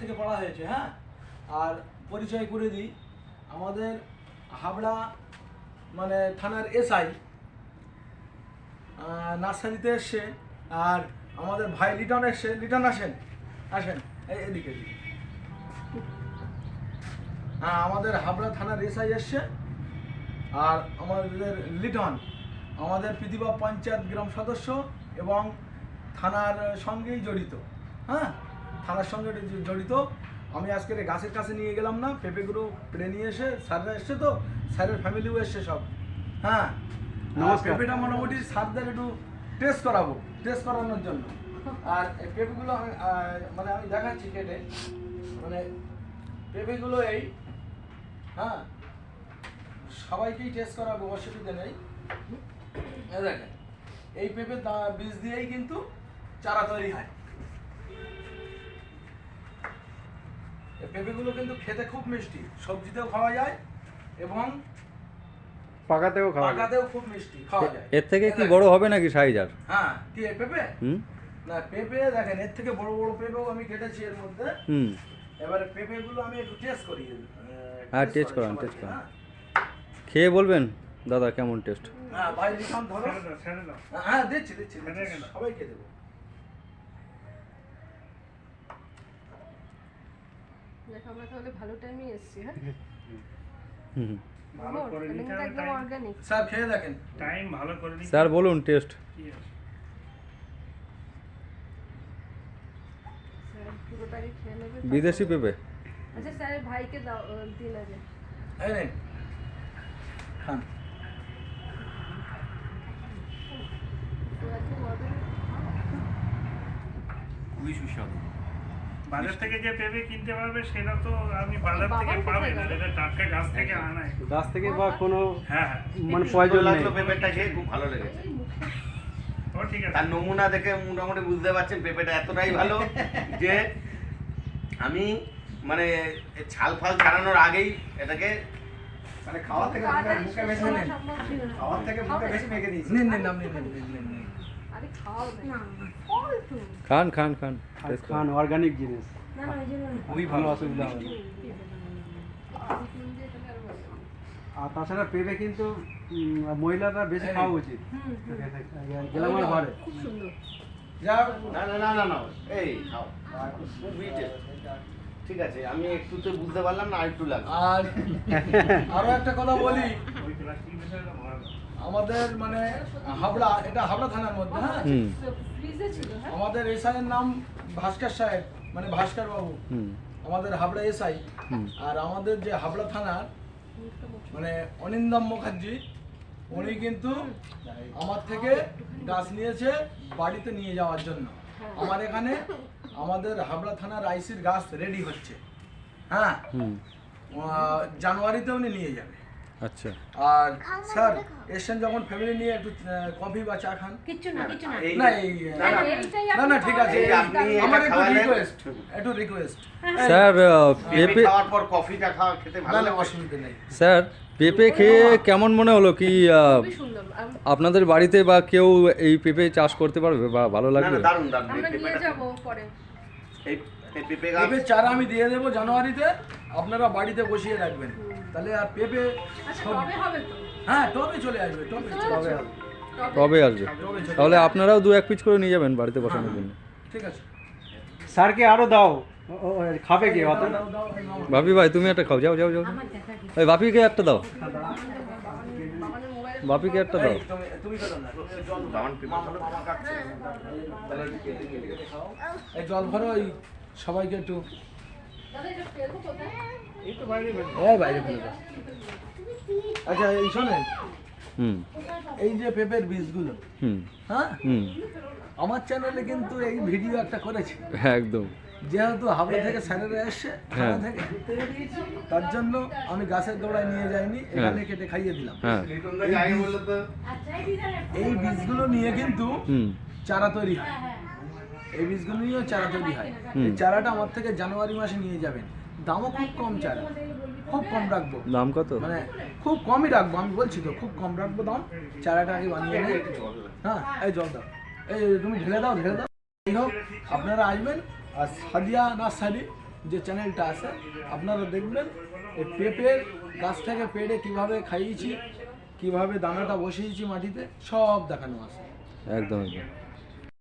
থেকে পড়া হয়েছে হ্যাঁ আর পরিচয় করে দিই, আমাদের হাবড়া মানে থানার এসআই নার্সারিতে এসছে, আর আমাদের ভাই লিটন এসছে, লিটন আসেন আসেন এদিকে। হ্যাঁ আমাদের হাবড়া থানার এসআই এসছে, আর আমাদের লিটন, আমাদের পৃথিবী পঞ্চায়েত গ্রাম সদস্য এবং থানার সঙ্গেই জড়িত হ্যাঁ থানার সঙ্গে জড়িত। আমি আজকে গাছের কাছে নিয়ে গেলাম না পেঁপেগুলো পেড়ে নিয়ে এসে স্যাররা এসছে তো স্যারের ফ্যামিলিও এসছে সব। হ্যাঁ? পেঁপেটা মোটামুটি স্যারদের একটু টেস্ট করাবো টেস্ট করানোর জন্য। আর এই পেঁপেগুলো আমি মানে আমি দেখাচ্ছি কেটে। মানে পেঁপেগুলো এই হ্যাঁ? সবাইকেই টেস্ট করাবো অসুবিধা নেই। এই দেখেন এই পেঁপে দা- বীজ দিয়েই কিন্তু চারা তৈরি হয়। পেঁপেগুলো কিন্তু খেতে খুব মিষ্টি। সবজিতেও খাওয়া যায় এবং পাকাতেও খাওয়া পাকাতেও খুব মিষ্টি খাওয়া যায়। এর থেকে কি বড় হবে নাকি সাইজ আর হ্যাঁ কি পেঁপে? হুম? না পেঁপে দেখেন এর থেকে বড় বড় পেঁপেও আমি কেটেছি এর মধ্যে। হুম। এবারে পেঁপেগুলো আমি একটু টেস্ট করি। হ্যাঁ, টেস্ট করান, taste করান। হ্যাঁ। খেয়ে বলবেন দাদা কেমন টেস্ট হ্যাঁ ভাই ধরো। ছেড়ে দাও, হ্যাঁ দিচ্ছি দিচ্ছি। গেল। সবাইকে দেবো। দেখো আমরা তাহলে ভালো টাইমে এসেছি হ্যাঁ হুম ভালো করে নিতে হবে একদম অর্গানিক স্যার খেয়ে দেখেন টাইম ভালো করে নিতে স্যার বলুন টেস্ট? স্যার বিদেশি পেঁপে আচ্ছা স্যারের ভাইকে দাও দিন আগে এই খান। খুবই সুস্বাদু বাজার থেকে যে পেঁপে কিনতে পারবে সেটা তো আপনি বাজার থেকে পাবেন না? এটা টাটকা গাছ থেকে আনায় গাছ থেকে বা কোনো হ্যাঁ হ্যাঁ। মানে প্রয়োজন নেই। পেঁপেটা খেয়ে খুব ভালো লেগেছে। ঠিক আছে। তার নমুনা দেখে মোটামুটি বুঝতে পারছেন পেঁপেটা এতটাই ভালো যে আমি মানে ছাল ফাল ছাড়ানোর আগেই এটাকে মানে খাওয়া থেকে মুখে। খাওয়ার থেকে মুখে খাবে? বেশি মেখে দিয়েছি নিন নিন নিন নিন নিন। খান খান খান। খান অর্গানিক জিনিস। না না ওই জন্য না। খুবই ভালো অসুবিধা হবে। তাহলে আরও তাছাড়া পেঁপে কিন্তু মহিলারা বেশি খাওয়া উচিত। গেলামার খুব না না না না না। এই খাও। ঠিক আছে আমি একটু তো বুঝতে পারলাম না আর একটু লাগবে। আর আরও একটা কথা বলি। আমাদের মানে হাবড়া এটা হাবড়া থানার মধ্যে হ্যাঁ? হুম। ফ্রিজে ছিল হ্যাঁ? আমাদের এসআইয়ের নাম ভাস্কর সাহেব মানে ভাস্কর বাবু। আমাদের হাবড়া এসআই। আর আমাদের যে হাবড়া থানার। মানে অনিন্দম মুখার্জি উনি কিন্তু আমার থেকে গাছ নিয়েছে বাড়িতে নিয়ে যাওয়ার জন্য। আমার এখানে আমাদের হাবড়া থানার আইসির গাছ রেডি হচ্ছে। হ্যাঁ? জানুয়ারিতে উনি নিয়ে যাবে। আচ্ছা। আর স্যার এসছেন যখন ফ্যামিলি নিয়ে একটু কফি বা চা খান? কিচ্ছু না কিচ্ছু না। না না, ঠিক আছে আমার একটু রিকোয়েস্ট একটু রিকোয়েস্ট স্যার আহ, পেঁপে খাওয়ার পর কফিটা খাওয়া খেতে ভালো লাগে? অসুবিধা নেই। স্যার পেঁপে খেয়ে কেমন মনে হলো কি আপনাদের বাড়িতে বা কেউ এই পেঁপে চাষ করতে পারবে বা ভালো লাগবে না দারুণ দারুণ আমরা নিয়ে যাব পরে। এই এই পেঁপে গাছ পেঁপে চারা আমি দিয়ে দেবো জানুয়ারিতে। আপনারা বাড়িতে বসিয়ে রাখবেন। তাহলে আর পেঁপে আচ্ছা হ্যাঁ টবে চলে আসবে টবে আসবে। কবে আসবে। টবে তাহলে আপনারাও দু এক পিস করে নিয়ে যাবেন বাড়িতে বসানোর জন্য। ঠিক আছে। স্যারকে আরও দাও। খাবে কি? অত। ভাবি ভাই তুমি একটা খাও যাও যাও যাও। ওই বাপিকে একটা দাও। বাপিকে একটা দাও। তুমি- তুমি না জল দাও। দারুণ পেঁপে ভালো তাহলে কেটে নিয়ে গেলে। এই জল ভরো ওই সবাইকে একটু আচ্ছা এই শোনেন হুম এই যে পেঁপের বীজগুলো হুম। হ্যাঁ? হুম। আমার চ্যানেলে কিন্তু এই ভিডিও একটা করেছি। একদম। যেহেতু হাবড়া থেকে স্যারেরা এসছে হ্যাঁ। থানা থেকে তার জন্য আমি গাছের গোড়ায় নিয়ে যাইনি এখানে কেটে খাইয়ে দিলাম। হ্যাঁ। এই বীজগুলো নিয়ে কিন্তু চারা তৈরি হয়। এই বীজগুলো নিয়েও চারা তৈরি হয়। এই চারাটা আমার থেকে জানুয়ারি মাসে নিয়ে যাবেন। দামও খুব কম চারা। খুব কম রাখব। দাম কত? মানে খুব কমই রাখব আমি বলছি তো খুব কম রাখব দাম। চারাটা আগে বানিয়ে নেই হ্যাঁ এই জল দাও। এই তুমি ঢেলে দাও ঢেলে দাও। যাই হোক আপনারা আসবেন আর সাদিয়া নার্সারি যে চ্যানেলটা আছে আপনারা দেখবেন এই পেঁপের গাছ থেকে পেড়ে কীভাবে খাইয়েছি কীভাবে দানাটা বসিয়েছি মাটিতে সব দেখানো আছে। একদম একদম।